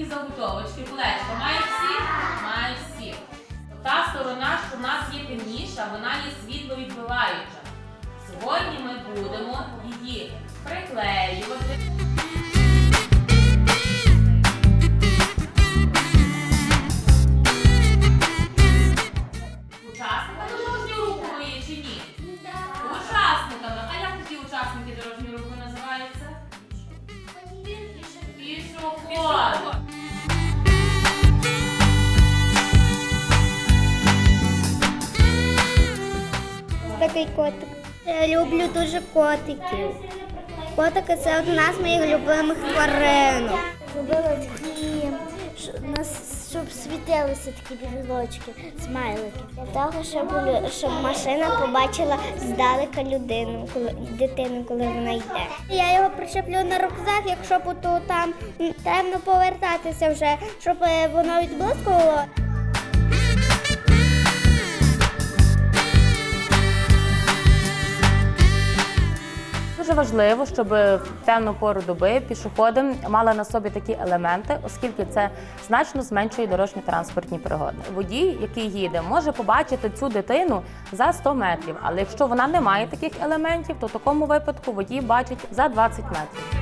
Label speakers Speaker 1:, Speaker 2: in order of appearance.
Speaker 1: такі заготовочки. плечо має всі? Має всі. Та сторона, що в нас є темніша, вона є світло відбиваюча. Сьогодні ми будемо її приклеювати. Учасника дорожнього руху ви чи ні? Учасниками. А як такі учасники дорожнього руху називаються? Пішоходи.
Speaker 2: Такий котик. Я люблю дуже котиків. Котики це одна з моїх любимих тваринок. Робила такі, щоб світилися такі білочки, смайлики. Для того, щоб, щоб машина побачила здалека людину, коли дитину, коли вона йде. Я його причеплю на рюкзак, якщо буду там темно повертатися вже, щоб е, воно відблискувало.
Speaker 3: Дуже важливо, щоб в темну пору доби пішоходи мали на собі такі елементи, оскільки це значно зменшує дорожньо-транспортні пригоди. Водій, який їде, може побачити цю дитину за 100 метрів. Але якщо вона не має таких елементів, то в такому випадку водій бачить за 20 метрів.